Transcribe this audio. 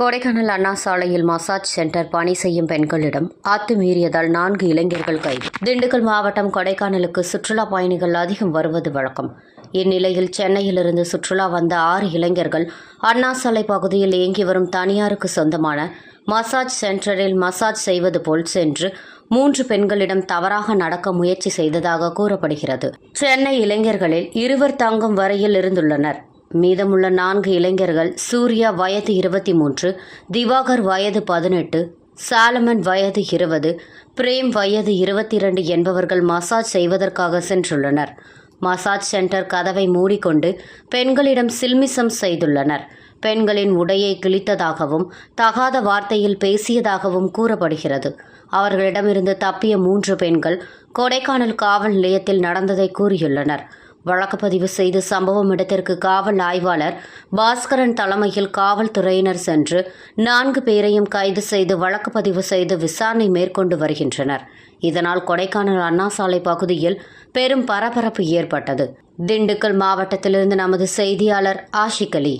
கொடைக்கானல் அண்ணா சாலையில் massage centre பணி செய்யும் பெண்களிடம் அத்துமீறியதால் நான்கு இளைஞர்கள் கைது. திண்டுக்கல் மாவட்டம் கொடைக்கானலுக்கு சுற்றுலா பயணிகள் அதிகம் வருவது வழக்கம். இந்நிலையில் சென்னையிலிருந்து சுற்றுலா வந்த ஆறு இளைஞர்கள் அண்ணா சாலை பகுதியில் இயங்கி வரும் தனியாருக்கு சொந்தமான மசாஜ் சென்டரில் மசாஜ் செய்வது போல் சென்று மூன்று பெண்களிடம் தவறாக நடக்க முயற்சி செய்ததாக கூறப்படுகிறது. சென்னை இளைஞர்களில் இருவர் தங்கும் வரையில் இருந்துள்ளனர். மீதமுள்ள நான்கு இளைஞர்கள் சூர்யா வயது இருபத்தி மூன்று திவாகர் வயது பதினெட்டு சாலமன் வயது இருபது பிரேம் வயது இருபத்தி இரண்டு என்பவர்கள் மசாஜ் செய்வதற்காக சென்றுள்ளனர். மசாஜ் சென்டர் கதவை மூடிக்கொண்டு பெண்களிடம் சில்மிசம் செய்துள்ளனர். பெண்களின் உடையை கிழித்ததாகவும் தகாத வார்த்தையில் பேசியதாகவும் கூறப்படுகிறது. அவர்களிடமிருந்து தப்பிய மூன்று பெண்கள் கொடைக்கானல் காவல் நிலையத்தில் நடந்ததை கூறியுள்ளனர். வழக்குப்பதிவு செய்து சம்பவம் இடத்திற்கு காவல் ஆய்வாளர் பாஸ்கரன் தலைமையில் காவல்துறையினர் சென்று நான்கு பேரையும் கைது செய்து வழக்குப்பதிவு செய்து விசாரணை மேற்கொண்டு வருகின்றனர். இதனால் கொடைக்கானல் அண்ணா சாலை பகுதியில் பெரும் பரபரப்பு ஏற்பட்டது. திண்டுக்கல் மாவட்டத்திலிருந்து நமது செய்தியாளர் ஆஷிக் அலி.